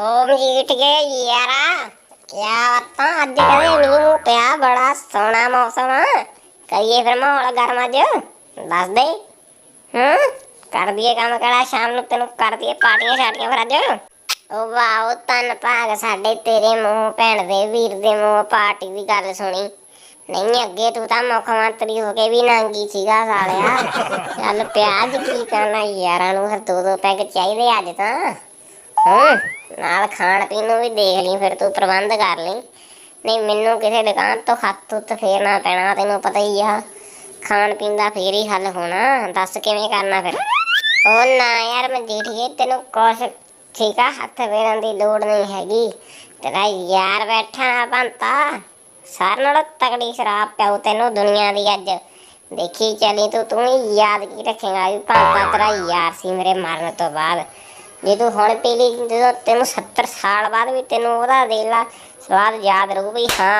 ਓ ਮਜੀਠ ਯਾਰਾ। ਕਿਆ ਬਾਤਾਂ ਅੱਜ ਕਦੇ ਮੀਂਹ ਪਿਆ, ਬੜਾ ਸੋਹਣਾ ਮੌਸਮ ਆ। ਕਰੀਏ ਫਿਰ ਮਾਹੌਲ ਗਰਮ ਅੱਜ। ਦੱਸ ਦੇ। ਹੂੰ, ਕਰ ਦਈਏ ਕੰਮ ਕੜਾ, ਸ਼ਾਮ ਨੂੰ ਤੈਨੂੰ ਕਰ ਦਈਏ ਪਾਰਟੀਆਂ ਛਾਟੀਆਂ ਫਿਰ ਅੱਜ। ਓ ਵਾਓ ਤਨ ਭਾਗ ਸਾਡੇ ਤੇਰੇ ਮੂੰਹ, ਭੈਣ ਦੇ ਵੀਰ ਦੇ ਮੂੰਹ, ਪਾਰਟੀ ਦੀ ਗੱਲ ਸੁਣੀ। ਨਹੀਂ, ਅੱਗੇ ਤੂੰ ਤਾਂ ਮੁੱਖ ਮੰਤਰੀ ਹੋ ਕੇ ਵੀ ਨਾਂਗੀ ਸੀਗਾ ਸਾਲਿਆ। ਚੱਲ ਪਿਆਜ ਕੀ ਕਰਨਾ ਯਾਰਾਂ ਨੂੰ, ਫਿਰ ਦੋ ਦੋ ਪੈਗ ਚਾਹੀਦੇ ਅੱਜ ਤਾਂ। ਹੂੰ ਨਾਲ ਖਾਣ ਪੀਣ ਨੂੰ ਵੀ ਦੇਖ ਲਈ ਫਿਰ ਤੂੰ ਪ੍ਰਬੰਧ ਕਰ ਲਈ। ਨਹੀਂ ਮੈਨੂੰ ਕਿਸੇ ਦੁਕਾਨ ਤੋਂ ਖੱਤ ਉੱਤ ਫੇਰ ਨਾ ਪੈਣਾ ਤੈਨੂੰ ਪਤਾ ਹੀ ਆ। ਖਾਣ ਪੀਣ ਦਾ ਫੇਰ ਹੀ ਹੱਲ ਹੋਣਾ ਦੱਸ ਕਿਵੇਂ ਕਰਨਾ ਫਿਰ? ਉਹ ਨਾ ਯਾਰ ਮੈਂ ਦੇਖੀਏ ਤੈਨੂੰ ਕੁਛ ਠੀਕ ਆ ਹੱਥ ਫੇਰਨ ਦੀ ਲੋੜ ਨਹੀਂ ਹੈਗੀ। ਤੇਰਾ ਯਾਰ ਬੈਠਾ ਬੰਤਾ ਸਾਰਿਆਂ ਨਾਲੋਂ ਤਕੜੀ ਸ਼ਰਾਬ ਪਿਆਉ ਤੈਨੂੰ ਦੁਨੀਆ ਦੀ ਅੱਜ। ਦੇਖੀ ਚੱਲੀ ਤੂੰ ਤੂੰ ਹੀ ਯਾਦ ਕੀ ਰੱਖੇਗਾ ਵੀ ਭਾਂਤਾ ਤੇਰਾ ਯਾਰ ਸੀ ਮੇਰੇ ਮਰਨ ਤੋਂ ਬਾਅਦ। ਜੇ ਤੂੰ ਹੁਣ ਪੀ ਲਈ ਜਦੋਂ ਤੈਨੂੰ 70 ਸਾਲ ਬਾਅਦ ਵੀ ਤੈਨੂੰ ਉਹਦਾ ਦੇ ਲਾ ਸਵਾਦ ਯਾਦ ਰਹੂ ਵੀ ਹਾਂ।